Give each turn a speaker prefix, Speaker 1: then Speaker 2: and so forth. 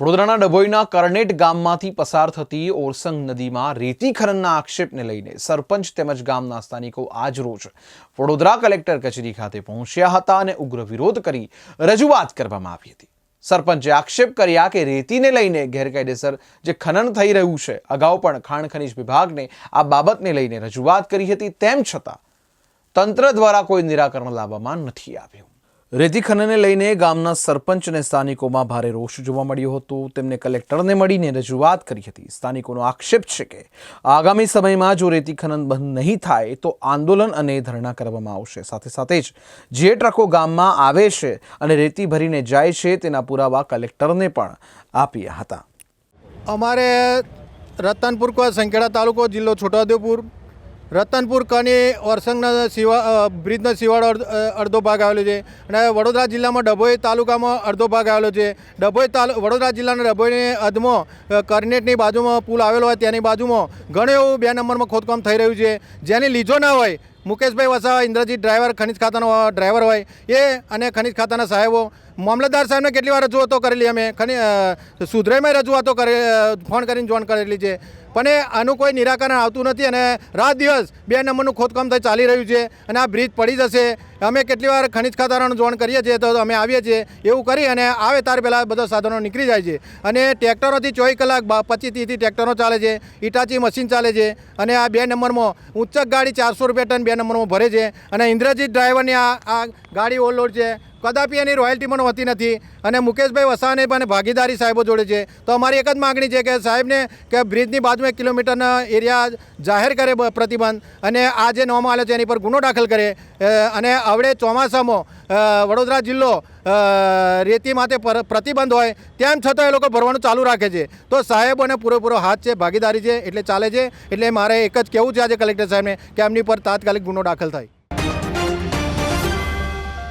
Speaker 1: વડોદરાના ડભોઈના કરનેટ ગામમાંથી પસાર થતી ઓરસંગ નદીમાં રેતી ખનનના આક્ષેપને લઈને સરપંચ તેમજ ગામના સ્થાનિકો આજરોજ વડોદરા કલેક્ટર કચેરી ખાતે પહોંચ્યા હતા અને ઉગ્ર વિરોધ કરી રજૂઆત કરવામાં આવી હતી. સરપંચે આક્ષેપ કર્યા કે રેતીને લઈને ગેરકાયદેસર જે ખનન થઈ રહ્યું છે, અગાઉ પણ ખાણ ખનીજ વિભાગને આ બાબતને લઈને રજૂઆત કરી હતી, તેમ છતાં તંત્ર દ્વારા કોઈ નિરાકરણ લાવવામાં નથી આવ્યું. રેતી ખનનને લઈને ગામના સરપંચ અને સ્થાનિકોમાં ભારે રોષ જોવા મળ્યો હતો. તેમને કલેક્ટરને મળીને રજૂઆત કરી હતી. સ્થાનિકોનો આક્ષેપ છે કે આગામી સમયમાં જો રેતી ખનન બંધ નહીં થાય, તો આંદોલન અને ધરણા કરવામાં આવશે. સાથે સાથે જ જે ટ્રકો ગામમાં આવે છે અને રેતી ભરીને જાય છે, તેના પુરાવા કલેક્ટરને પણ આપ્યા હતા.
Speaker 2: અમારે રતનપુર કો સંકેડા તાલુકો જિલ્લો છોટાઉદેપુર રતનપુર, કની, ઓરસંગના સિવા બ્રિજનો સિવાડો અડધ- ભાગ આવેલો છે. અને વડોદરા જિલ્લામાં ડભોઈ તાલુકામાં અડધો ભાગ આવેલો છે. ડભોઈ તાલુ, વડોદરા જિલ્લાના ડભોઈની અધમો કરનેટની બાજુમાં પુલ આવેલો હોય તેની બાજુમાં ઘણું એવું બે નંબરમાં ખોદકામ થઈ રહ્યું છે. જેની લીજો ના હોય, મુકેશભાઈ વસાવા, ઇન્દ્રજીત ડ્રાઈવર, ખનિજ ખાતાનો ડ્રાઈવર હોય, એ અને ખનિજ ખાતાના સાહેબો મામલતદાર સાહેબને કેટલી વાર રજૂઆતો કરેલી અમે? ખની અ, સુધરાઈમાં રજૂઆતો કરે ફોન કરીને જોઈન કરેલી છે. પણ એ આનું કોઈ નિરાકરણ આવતું નથી અને રાત દિવસ બે નંબરનું ખોદકામ થઈ ચાલી રહ્યું છે અને આ બ્રિજ પડી જશે. અમે કેટલી વાર ખનિજ ખાતાનું જોઈન કરીએ છીએ તો અમે આવીએ છીએ એવું કરી અને આવે તાર પહેલાં બધા સાધનો નીકળી જાય છે. અને ટ્રેક્ટરોથી ચોવીસ કલાક પચીસ ત્રીસથી ટ્રેક્ટરો ચાલે છે ઇટાચી મશીન ચાલે છે અને આ બે નંબરમાં ઊંચક ગાડી ચારસો રૂપિયા ટન બે નંબરમાં ભરે છે અને ઇન્દ્રજીત ડ્રાઈવરની આ આ ગાડી ઓવરલોડ છે. કદાપી એની રોયલ્ટી પણ હોતી નથી. અને મુકેશભાઈ વસાવાને પણ ભાગીદારી સાહેબો જોડે છે. તો અમારી એક જ માગણી છે કે સાહેબને કે બ્રિજની બાજુમાં એક કિલોમીટરના એરિયા જાહેર કરે પ્રતિબંધ અને આ જે નોમ આલે છે એની પર ગુનો દાખલ કરે. અને હવે ચોમાસામાં વડોદરા જિલ્લો રેતી માટે પ્રતિબંધ હોય તેમ છતાં એ લોકો ભરવાનું ચાલુ રાખે છે. તો સાહેબોને પૂરેપૂરો હાથ છે, ભાગીદારી છે, એટલે ચાલે છે. એટલે મારે એક જ કહેવું છે આજે કલેક્ટર સાહેબને કે એમની પર તાત્કાલિક ગુનો દાખલ થાય.